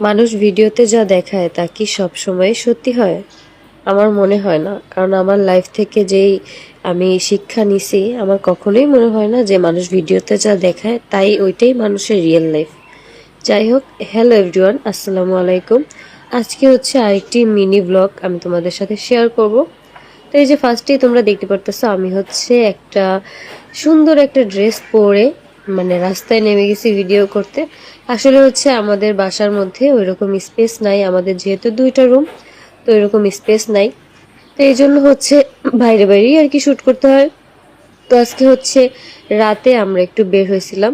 মানুষ ভিডিওতে যা দেখায় তা কি সবসময় সত্যি হয়? আমার মনে হয় না। কারণ আমার লাইফ থেকে যেই আমি শিক্ষা নিছি, আমার কখনোই মনে হয় না যে মানুষ ভিডিওতে যা দেখায় তাই ওইটাই মানুষের রিয়েল লাইফ যাই হোক হ্যালো এভরিওয়ান আসসালামু আলাইকুম। আজকে হচ্ছে আরেকটি মিনি ব্লগ আমি তোমাদের সাথে শেয়ার করব। তো এই যে ফার্স্টেই তোমরা দেখতে পারতেছো, আমি হচ্ছে একটা সুন্দর একটা ড্রেস পরে মানে রাস্তায় নেমে গেছি ভিডিও করতে। আসলে হচ্ছে আমাদের বাসার মধ্যে ওইরকম স্পেস নাই। আমাদের যেহেতু দুইটা রুম তো ওইরকম স্পেস নাই। তো এই জন্য হচ্ছে বাইরে বাইরেই আর কি শ্যুট করতে হয়। তো আজকে হচ্ছে রাতে আমরা একটু বের হয়েছিলাম।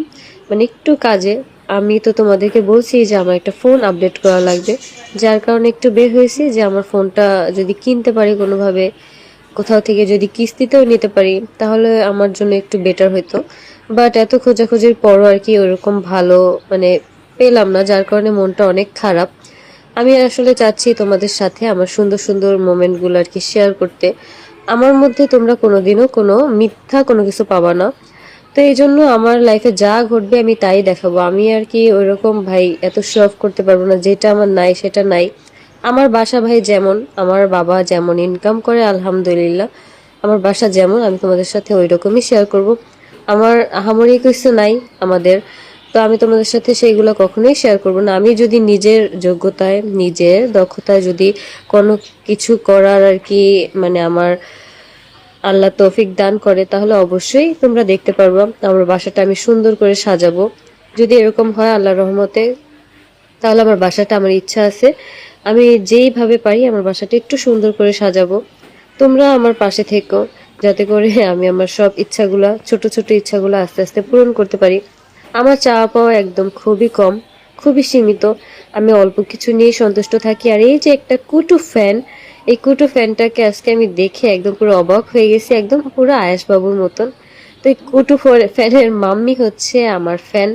মানে একটু কাজে। আমি তো তোমাদেরকে বলছি যে আমার একটা ফোন আপডেট করা লাগবে। যার কারণে একটু বের হয়েছি যে আমার ফোনটা যদি কিনতে পারি কোনোভাবে, কোথাও থেকে যদি কিস্তিতেও নিতে পারি, তাহলে আমার জন্য একটু বেটার হতো বাট এত খোঁজাখুঁজির পরও আর কি ওরকম ভালো মানে পেলাম না, যার কারণে মনটা অনেক খারাপ। আমি আসলে চাচ্ছি তোমাদের সাথে আমার সুন্দর সুন্দর মোমেন্টগুলো আর কি শেয়ার করতে। আমার মধ্যে তোমরা কোনোদিনও কোনো মিথ্যা কোনো কিছু পাবা না। তো এই জন্য আমার লাইফে যা ঘটবে আমি তাই দেখাবো। আমি আর কি ওইরকম ভাই এত শো করতে পারব না, যেটা আমার নাই সেটা নাই। আমার বাসা ভাই যেমন, আমার বাবা যেমন ইনকাম করে, আলহামদুলিল্লাহ। আমার বাসা যেমন, আমি তোমাদের সাথে ওই রকমই শেয়ার করব। আমার আহামরি কিছু নাই আমাদের। তো আমি তোমাদের সাথে সেইগুলো কখনোই শেয়ার করব না। আমি যদি নিজের যোগ্যতায়, নিজের দক্ষতায় যদি কোনো কিছু করার আর কি মানে আমার আল্লাহ তৌফিক দান করে, তাহলে অবশ্যই তোমরা দেখতে পারবা আমার বাসাটা আমি সুন্দর করে সাজাবো। যদি এরকম হয় আল্লাহ রহমতে, তাহলে আমার বাসাটা আমার ইচ্ছা আছে। আমি যেইভাবে পারি আমার বাসাটা একটু সুন্দর করে সাজাবো। তোমরা আমার পাশে থেকো। যাতে করে আমি আমার সব ইচ্ছাগুলা, ছোট ছোট ইচ্ছাগুলো আস্তে আস্তে পূরণ করতে পারি। আমার চাওয়া পাওয়া একদম খুবই কম, খুবই সীমিত। আমি অল্প কিছু নিয়ে সন্তুষ্ট থাকি। আর এই যে একটা কুটু ফ্যান, এই কুটু ফ্যানটাকে আজকে আমি দেখে একদম পুরো অবাক হয়ে গেছি, একদম পুরো আয়াসবাবুর মতন। তো এই কুটু ফ্যানের মাম্মি হচ্ছে আমার ফ্যান।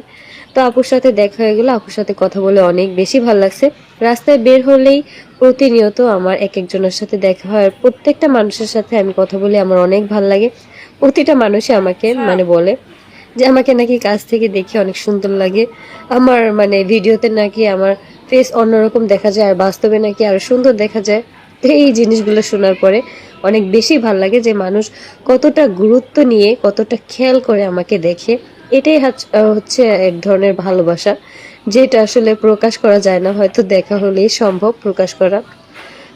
তো আপুর সাথে দেখা হয়ে গেলো। আপুর সাথে কথা বলে অনেক বেশি ভালো লাগছে। রাস্তায় বের হলেই প্রতিনিয়ত আমার এক একজনের সাথে দেখা হয় প্রত্যেকটা মানুষের সাথে আমি কথা বলে আমার অনেক ভালো লাগে। প্রতিটা মানুষই আমাকে মানে বলে যে আমাকে নাকি কাছ থেকে দেখে অনেক সুন্দর লাগে। আমার মানে ভিডিওতে নাকি আমার ফেস অন্যরকম দেখা যায় আর বাস্তবে নাকি আরও সুন্দর দেখা যায়। তো এই জিনিসগুলো শোনার পরে অনেক বেশি ভালো লাগে যে মানুষ কতটা গুরুত্ব নিয়ে কতটা খেয়াল করে আমাকে দেখে। এটাই হচ্ছে এক ধরনের ভালোবাসা, যেটা আসলে প্রকাশ করা যায় না, হয়তো দেখা হলেই সম্ভব প্রকাশ করা।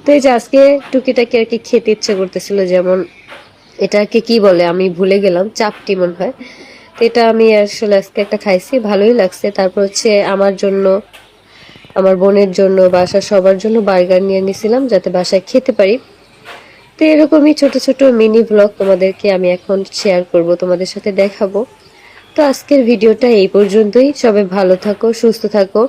তো এই যে আজকে টুকিটাকি আর কি খেতে ইচ্ছে করতেছিল, যেমন এটাকে কি বলে, আমি ভুলে গেলাম, চাপটি মনে হয়। তো এটা আমি আসলে আজকে একটা খাইছি, ভালোই লাগছে। তারপর হচ্ছে আমার জন্য, আমার বোনের জন্য বাসা সবার জন্য বার্গার নিয়ে নিয়েছিলাম, যাতে বাসায় খেতে পারি। তো এরকমই ছোট ছোট মিনি ব্লগ তোমাদেরকে আমি এখন শেয়ার করব, তোমাদের সাথে দেখাবো। তো আজকের ভিডিওটা এই পর্যন্তই। সবাই ভালো থাকো সুস্থ থাকো।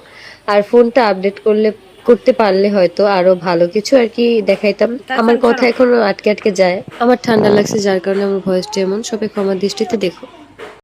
আর ফোনটা আপডেট করলে করতে পারলে হয়তো আরও ভালো কিছু আর কি দেখাইতাম। আমার কথা এখনও আটকে আটকে যায়। আমার ঠান্ডা লাগছে যার কারণে আমার ভয়েসটা এমন। সবাই ক্ষমা দৃষ্টিতে দেখো।